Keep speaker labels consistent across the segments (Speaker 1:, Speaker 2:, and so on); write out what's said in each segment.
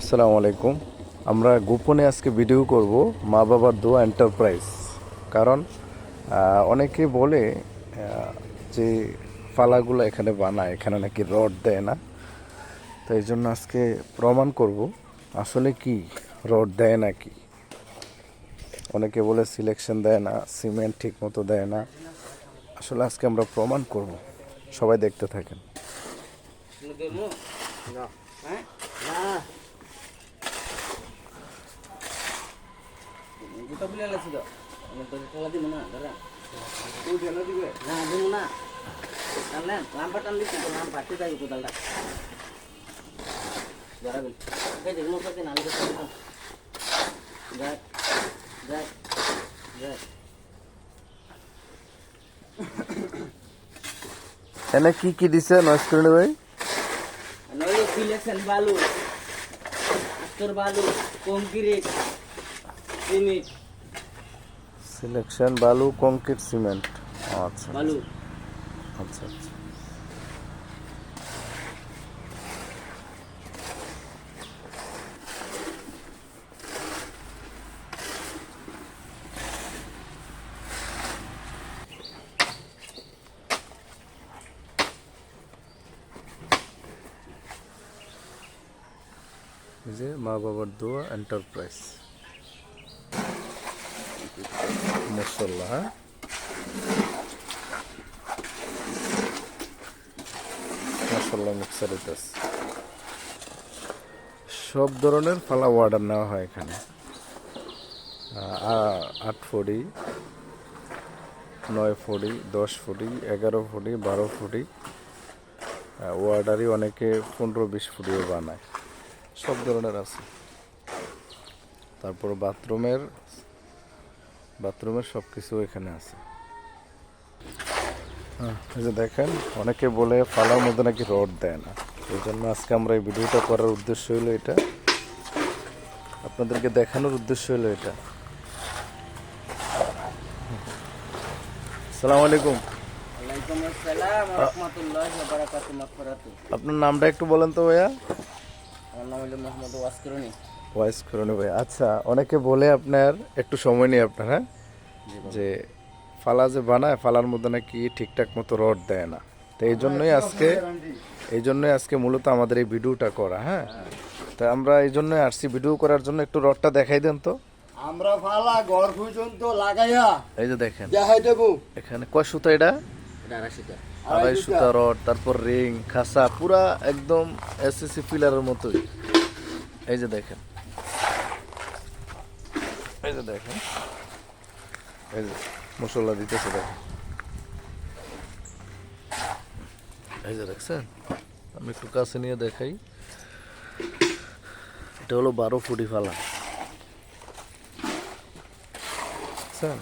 Speaker 1: আসসালামু আলাইকুম। আমরা গোপনে আজকে ভিডিও করব মা বাবার দোয়া এন্টারপ্রাইজ কারণ অনেকে বলে যে ফালাগুলো এখানে বানায়, এখানে নাকি রড দেয় না। তো এই জন্য আজকে প্রমাণ করব, আসলে কি রড দেয় নাকি? অনেকে বলে সিলেকশন দেয় না সিমেন্ট ঠিক মতো দেয় না। আসলে আজকে আমরা প্রমাণ করব, সবাই দেখতে থাকেন।
Speaker 2: জুতা খুলে আলাছি তো আমি তো খেলা দিব না দাদা তুই কেন দিবে না দিব না টানলেন লাম্পা টান দিচ্ছি তো লাম্পা ঠিক আছে কোদালটা এই দেখুন যাই
Speaker 1: এনে কি কি দিছে ভাই
Speaker 2: সিলেকশন বালু আস্তর বালু কংক্রিট সিমেন্ট
Speaker 1: সিলেকশন বালু কংক্রিট সিমেন্ট আচ্ছা
Speaker 2: বালু
Speaker 1: আচ্ছা আচ্ছা এই যে মা বাবার দোয়া এন্টারপ্রাইজ মশলা। হ্যাঁ মশলা মিক্সার সব ধরনের ফালা অর্ডার নেওয়া হয় এখানে। আট ফুটি নয় ফুটি দশ ফুটি এগারো ফুটি বারো ফুটি ওয়ার্ডারই অনেকে পনেরো বিশ ফুটিও বানায়। সব ধরনের আছে। তারপর বাথরুমের বাথরুমের সব কিছু এখানে আছে। হ্যাঁ, এই যে দেখেন অনেকে বলে ফালার মধ্যে নাকি রড দেয় না। এই জন্য আজকে আমরা এই ভিডিওটা করার উদ্দেশ্য হলো এটা। আপনাদেরকে দেখানোর উদ্দেশ্য হলো এটা। সালাম আলাইকুম।
Speaker 2: ওয়ালাইকুম আসসালাম ওয়া রাহমাতুল্লাহি ওয়া বারাকাতুহু
Speaker 1: আপনার নামটা একটু বলেন তো ভাইয়া।
Speaker 2: আমার নাম হলো মোহাম্মদ ওয়াসকরণী
Speaker 1: ভয়েস করুন ভাই। আচ্ছা অনেকে বলে আপনার একটু সময় নিয়ে আপনার হ্যাঁ? যে ফালা যে বানায় ফালার মধ্যে নাকি ঠিকঠাক মতো রড দেয় না। তো এই জন্যই আজকে এই জন্যই আজকে মূলত আমাদের এই ভিডিওটা করা হ্যাঁ? তা আমরা এই জন্যই আসছি ভিডিও করার জন্য। একটু রডটা দেখাই দেন তো।
Speaker 3: আমরা ফালা ঘর পর্যন্ত লাগাইয়া
Speaker 1: এই যে দেখেন।
Speaker 3: দেখাই দেবো।
Speaker 1: এখানে কয় সুতা এটা? আড়াই সুতা। রড তারপর রিং খাসা পুরা একদম এসএসসি পিলারের মতোই। এই যে দেখেন। যে দেখেন। এই যে মশলা দিতেছে দেখেন। এই যে দেখছেন? আমি একটু কাছে নিয়ে দেখাই। এটা হলো বারো ফুটি ফালা। বুঝছেন?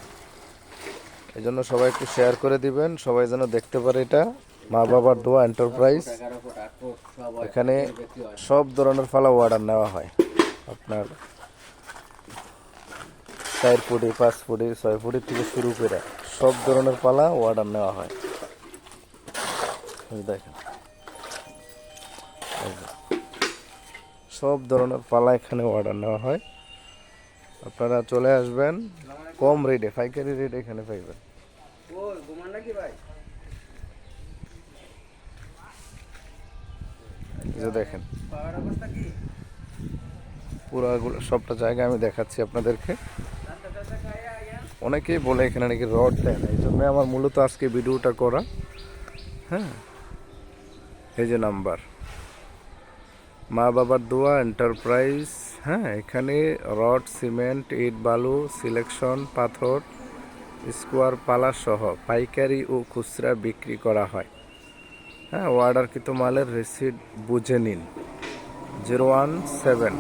Speaker 1: এই জন্য সবাই একটু শেয়ার করে দিবেন সবাই যেন দেখতে পারে এটা। মা বাবার দোয়া এন্টারপ্রাইজ। এখানে সব ধরনের ফালা অর্ডার নেওয়া হয়। আপনার চার ফুটি, পাঁচ ফুটি, ছয় ফুটি থেকে শুরু করে সব ধরনের পালা অর্ডার নেওয়া হয়। দেখেন। সব ধরনের পালা এখানে অর্ডার নেওয়া হয়। আপনারা চলে আসবেন কম রেটে পাইকারি রেট এখানে পাইবেন। দেখেন। পুরো সবটা জায়গা আমি দেখাচ্ছি আপনাদেরকে। অনেকেই বলে এখানে নাকি রড দেয় না এই জন্য আমার মূলত আজকে ভিডিওটা করা। হ্যাঁ এই যে নাম্বার। মা বাবার দোয়া এন্টারপ্রাইজ হ্যাঁ এখানে রড, সিমেন্ট, ইট, বালু সিলেকশন পাথর স্কোয়ার পালা সহ পাইকারি ও খুচরা বিক্রি করা হয়। হ্যাঁ অর্ডারকৃত মালের রিসিট বুঝে নিন। Zero one seven,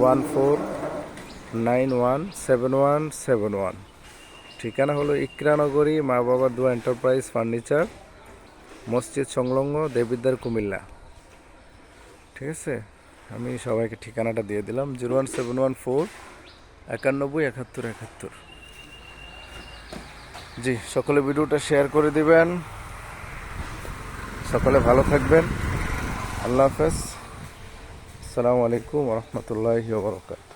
Speaker 1: one four nine one seven one seven one. ঠিকানা হলো ইকরানগরী মা বাবার দোয়া এন্টারপ্রাইজ ফার্নিচার, মসজিদ সংলগ্ন দেবিদ্দার কুমিল্লা। ঠিক আছে? আমি সবাইকে ঠিকানাটা দিয়ে দিলাম, zero one seven one four, একানব্বই একাত্তর একাত্তর। জি, সকলে ভিডিওটা শেয়ার করে দিবেন। সকলে ভালো থাকবেন। আল্লাহ হাফেজ। আসসালামু আলাইকুম রহমতুল্লাহ বরকাত